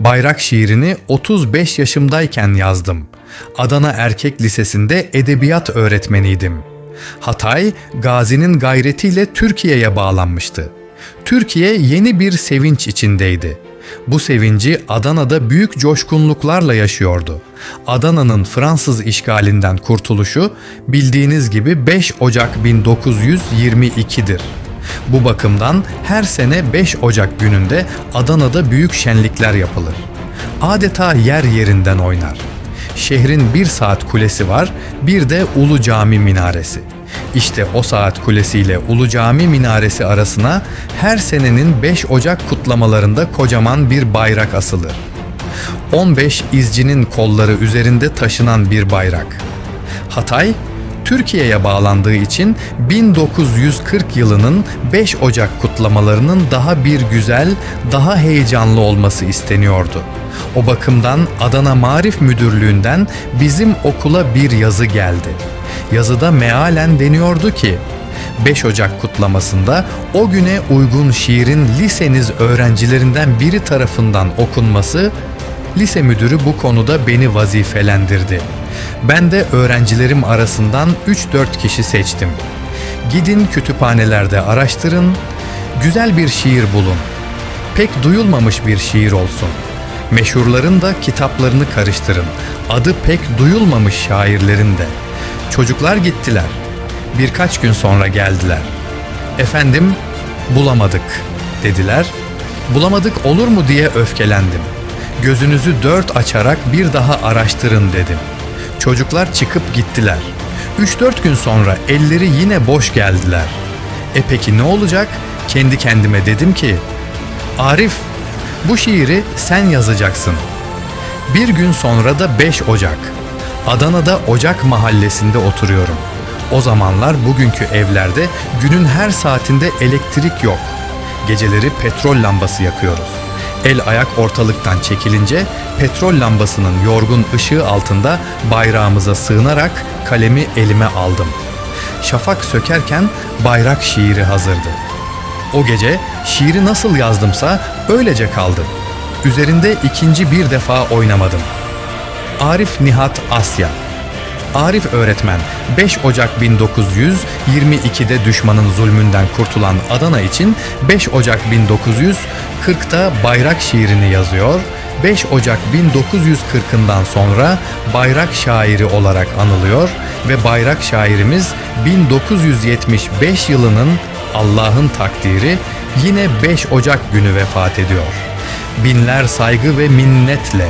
Bayrak şiirini 35 yaşımdayken yazdım. Adana Erkek Lisesi'nde edebiyat öğretmeniydim. Hatay, Gazi'nin gayretiyle Türkiye'ye bağlanmıştı. Türkiye yeni bir sevinç içindeydi. Bu sevinci Adana'da büyük coşkunluklarla yaşıyordu. Adana'nın Fransız işgalinden kurtuluşu bildiğiniz gibi 5 Ocak 1922'dir. Bu bakımdan her sene 5 Ocak gününde Adana'da büyük şenlikler yapılır. Adeta yer yerinden oynar. Şehrin bir saat kulesi var, bir de Ulu Cami minaresi. İşte o saat kulesi ile Ulu Cami minaresi arasına her senenin 5 Ocak kutlamalarında kocaman bir bayrak asılır. 15 izcinin kolları üzerinde taşınan bir bayrak. Hatay, Türkiye'ye bağlandığı için 1940 yılının 5 Ocak kutlamalarının daha bir güzel, daha heyecanlı olması isteniyordu. O bakımdan Adana Marif Müdürlüğü'nden bizim okula bir yazı geldi. Yazıda mealen deniyordu ki 5 Ocak kutlamasında o güne uygun şiirin liseniz öğrencilerinden biri tarafından okunması lise müdürü bu konuda beni vazifelendirdi. Ben de öğrencilerim arasından 3-4 kişi seçtim. Gidin kütüphanelerde araştırın, güzel bir şiir bulun. Pek duyulmamış bir şiir olsun. Meşhurların da kitaplarını karıştırın. Adı pek duyulmamış şairlerin de. Çocuklar gittiler. Birkaç gün sonra geldiler. Efendim, bulamadık dediler. Bulamadık olur mu diye öfkelendim. Gözünüzü dört açarak bir daha araştırın dedim. Çocuklar çıkıp gittiler. 3-4 gün sonra elleri yine boş geldiler. E peki ne olacak? Kendi kendime dedim ki, Arif, bu şiiri sen yazacaksın. Bir gün sonra da 5 Ocak. Adana'da Ocak mahallesinde oturuyorum. O zamanlar bugünkü evlerde günün her saatinde elektrik yok. Geceleri petrol lambası yakıyoruz. El ayak ortalıktan çekilince petrol lambasının yorgun ışığı altında bayrağımıza sığınarak kalemi elime aldım. Şafak sökerken bayrak şiiri hazırdı. O gece şiiri nasıl yazdımsa öylece kaldı. Üzerinde ikinci bir defa oynamadım. Arif Nihat Asya Arif öğretmen 5 Ocak 1922'de düşmanın zulmünden kurtulan Adana için 5 Ocak 1940'da bayrak şiirini yazıyor. 5 Ocak 1940'ından sonra bayrak şairi olarak anılıyor ve bayrak şairimiz 1975 yılının Allah'ın takdiri yine 5 Ocak günü vefat ediyor. Binler saygı ve minnetle